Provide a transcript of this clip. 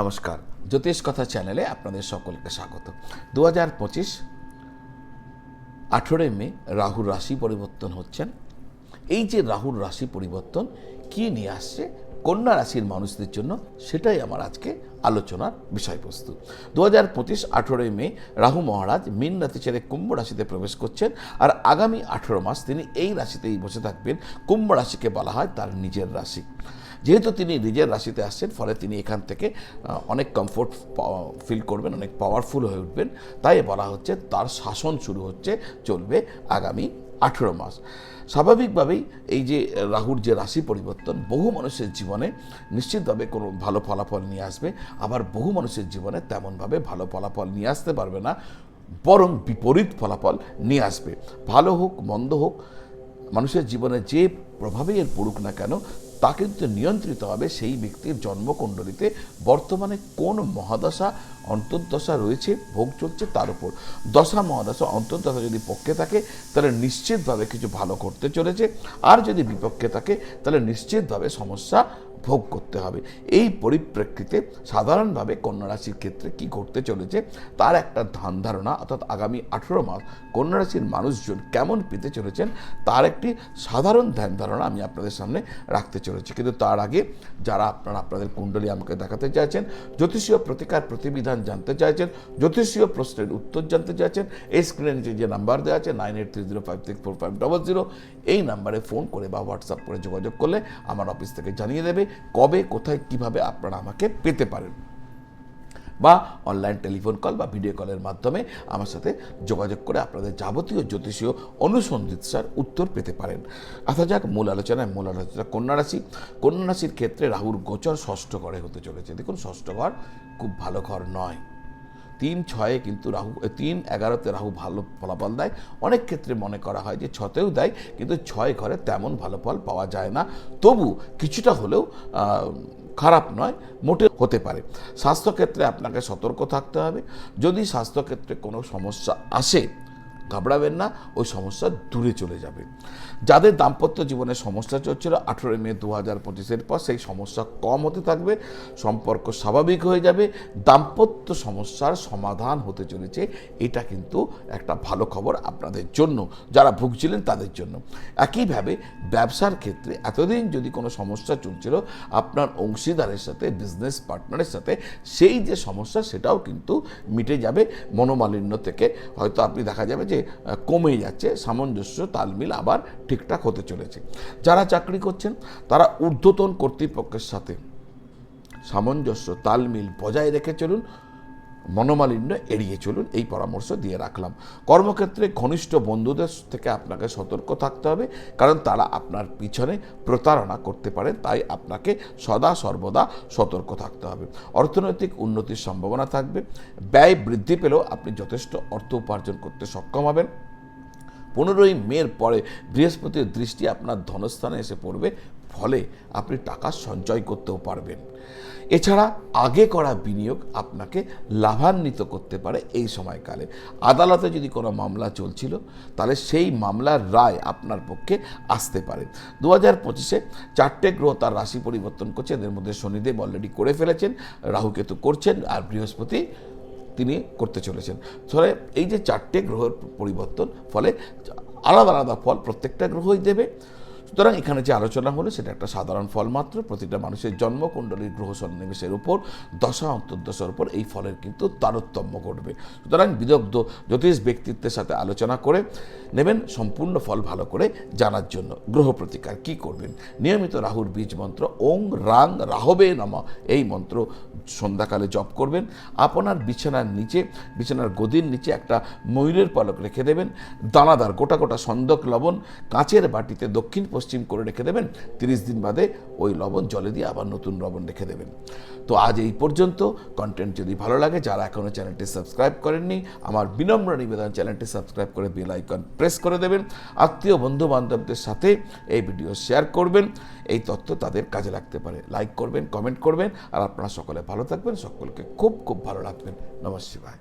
নমস্কার। জ্যোতিষ কথা চ্যানেলে আপনাদের সকলকে স্বাগত। দু হাজার পঁচিশ আঠেরোই মে রাহুর রাশি পরিবর্তন হচ্ছেন। এই যে রাহুর রাশি পরিবর্তন, কি নিয়ে আসছে, কন্যা রাশির মানুষদের জন্য, সেটাই আমার আজকে আলোচনার বিষয়বস্তু। দু হাজার পঁচিশ আঠেরোই মে রাহু মহারাজ মীন রাশি ছেড়ে কুম্ভ রাশিতে প্রবেশ করছেন আর আগামী আঠেরো মাস তিনি এই রাশিতেই বসে থাকবেন। কুম্ভ রাশিকে বলা হয় তার নিজের রাশি। যেহেতু তিনি নিজের রাশিতে আসছেন, ফলে তিনি এখান থেকে অনেক কমফোর্ট ফিল করবেন, অনেক পাওয়ারফুল হয়ে উঠবেন। তাই বলা হচ্ছে তার শাসন শুরু হচ্ছে, চলবে আগামী আঠেরো মাস। স্বাভাবিকভাবেই এই যে, রাহুর যে রাশি পরিবর্তন, বহু মানুষের জীবনে নিশ্চিতভাবে কোনো ভালো ফলাফল নিয়ে আসবে। আবার বহু মানুষের জীবনে তেমনভাবে ভালো ফলাফল নিয়ে আসতে পারবে না, বরং বিপরীত ফলাফল নিয়ে আসবে। ভালো হোক, মন্দ হোক, মানুষের জীবনে যে প্রভাবেই এর পড়ুক না কেন তা কিন্তু নিয়ন্ত্রিত হবে সেই ব্যক্তির জন্মকুণ্ডলিতে বর্তমানে কোন মহাদশা, অন্তর্দশা রয়েছে, ভোগ চলছে তার উপর। দশা, মহাদশা, অন্তর্দশা যদি পক্ষে থাকে, তাহলে নিশ্চিতভাবে কিছু ভালো করতে চলেছে। আর যদি বিপক্ষে থাকে, তাহলে নিশ্চিতভাবে সমস্যা ভোগ করতে হবে। এই পরিপ্রেক্ষিতে সাধারণভাবে কন্যা রাশির ক্ষেত্রে কি ঘটতে চলেছে? তার একটা ধান ধারণা, অর্থাৎ আগামী আঠেরো মাস কন্যা রাশির মানুষজন কেমন পেতে চলেছেন, তার একটি সাধারণ ধ্যান ধারণা আমি আপনাদের সামনে রাখতে চলেছি। কিন্তু তার আগে যারা আপনারা আপনাদের কুণ্ডলী আমাকে দেখাতে চাইছেন, জ্যোতিষীয় প্রতিকার প্রতিবিধান জানতে চাইছেন, জ্যোতিষীয় প্রশ্নের উত্তর জানতে চাইছেন, এই স্ক্রিনের নিচে যে নাম্বার দেওয়া আছে nine eight three zero five six four five double zero এই নাম্বারে ফোন করে বা হোয়াটসঅ্যাপ করে যোগাযোগ করলে আমার অফিস থেকে জানিয়ে দেবে। কবে, কোথায়, কীভাবে আপনারা আমাকে পেতে পারেন। বা অনলাইন টেলিফোন কল বা ভিডিও কলের মাধ্যমে আমার সাথে যোগাযোগ করে আপনাদের যাবতীয় জ্যোতিষীয় অনুসন্ধিৎসার উত্তর পেতে পারেন। আসা যাক, মূল আলোচনায়, মূল আলোচনা কন্যা রাশি। কন্যা রাশির ক্ষেত্রে রাহুর গোচর ষষ্ঠ ঘরে হতে চলেছে। দেখুন, ষষ্ঠ ঘর খুব ভালো ঘর নয়। তিন ছয়ে কিন্তু রাহু তিন এগারোতে রাহু ভালো ফলাফল দেয়। অনেক ক্ষেত্রে মনে করা হয় যে ছতেও দেয়, কিন্তু ছয় ঘরে তেমন ভালো ফল পাওয়া যায় না। তবু কিছুটা হলেও খারাপ নয় মোটে হতে পারে। স্বাস্থ্যক্ষেত্রে আপনাকে সতর্ক থাকতে হবে। যদি স্বাস্থ্যক্ষেত্রে কোনো সমস্যা আসে ঘাবড়াবেন না, ওই সমস্যা দূরে চলে যাবে। যাদের দাম্পত্য জীবনে সমস্যা চলছিল, আঠেরোই মে দু হাজার পঁচিশের পর সেই সমস্যা কম হতে থাকবে, সম্পর্ক স্বাভাবিক হয়ে যাবে, দাম্পত্য সমস্যার সমাধান হতে চলেছে। এটা কিন্তু একটা ভালো খবর আপনাদের জন্য, যারা ভুগছিলেন তাদের জন্য। একইভাবে ব্যবসার ক্ষেত্রে এতদিন যদি কোনো সমস্যা চলছিল, আপনার অংশীদারের সাথে বিজনেস পার্টনারের সাথে, সেই যে সমস্যা সেটাও কিন্তু মিটে যাবে, মনোমালিন্য থেকে। হয়তো আপনি দেখা যাবে যে আহ, কমে যাচ্ছে সামঞ্জস্য তালমিল আবার ঠিকঠাক হতে চলেছে। যারা চাকরি করছেন তারা ঊর্ধ্বতন কর্তৃপক্ষের সাথে সামঞ্জস্য তালমিল বজায় রেখে চলুন মনোমালিন্য এড়িয়ে চলুন, এই পরামর্শ দিয়ে রাখলাম। কর্মক্ষেত্রে ঘনিষ্ঠ বন্ধুদের থেকে আপনাকে সতর্ক থাকতে হবে, কারণ তারা আপনার পিছনে প্রতারণা করতে পারে, তাই আপনাকে সদা সর্বদা সতর্ক থাকতে হবে। অর্থনৈতিক উন্নতির সম্ভাবনা থাকবে, ব্যয় বৃদ্ধি পেলেও আপনি যথেষ্ট অর্থ উপার্জন করতে সক্ষম হবেন। পনেরোই মের পরে বৃহস্পতির দৃষ্টি আপনার ধনস্থানে এসে পড়বে ফলে আপনি টাকা সঞ্চয় করতেও পারবেন। এছাড়া আগে করা বিনিয়োগ আপনাকে লাভান্বিত করতে পারে এই সময়কালে। আদালতে যদি কোনো মামলা চলছিল, তাহলে সেই মামলার রায় আপনার পক্ষে আসতে পারে। দু হাজার পঁচিশে চারটে গ্রহ তার রাশি পরিবর্তন করছে। এদের মধ্যে শনিদেব অলরেডি করে ফেলেছেন রাহুকেতু করছেন, আর বৃহস্পতি তিনি করতে চলেছেন। ফলে এই যে চারটে গ্রহের পরিবর্তন, ফলে আলাদা আলাদা ফল প্রত্যেকটা গ্রহই দেবে। সুতরাং এখানে যে আলোচনা হলো, সেটা একটা সাধারণ ফল মাত্র। প্রতিটা মানুষের জন্মকুণ্ডলীর গ্রহ সন্নিবেশের উপর, দশা অন্তর্দশার উপর এই ফলের কিন্তু তারতম্য ঘটবে। সুতরাং বিদগ্ধ জ্যোতিষ ব্যক্তিত্বের সাথে আলোচনা করে নেবেন, সম্পূর্ণ ফল ভালো করে জানার জন্য। গ্রহ প্রতিকার কি করবেন? নিয়মিত রাহুর বীজ মন্ত্র, ওং রাং রাহবে নম, এই মন্ত্র সন্ধ্যাকালে জপ করবেন। আপনার বিছানার নিচে, বিছানার গদির নিচে একটা ময়ূরের পলক রেখে দেবেন। দানাদার গোটা গোটা সন্দক লবণ, কাঁচের বাটিতে দক্ষিণ পশ্চিম করে রেখে দেবেন। তিরিশ দিন বাদে ওই লবণ জলে দিয়ে আবার নতুন লবণ রেখে দেবেন। তো আজ এই পর্যন্ত। কন্টেন্ট যদি ভালো লাগে, যারা এখনও চ্যানেলটি সাবস্ক্রাইব করেননি, আমার বিনম্র নিবেদন চ্যানেলটি সাবস্ক্রাইব করে বেল আইকন প্রেস করে দেবেন। আত্মীয় বন্ধু বান্ধবদের সাথে এই ভিডিও শেয়ার করবেন। এই তথ্য তাদের কাজে লাগতে পারে। লাইক করবেন কমেন্ট করবেন, আর আপনারা সকলে ভালো থাকবেন, সকলকে খুব খুব ভালো রাখবেন। নমস্কার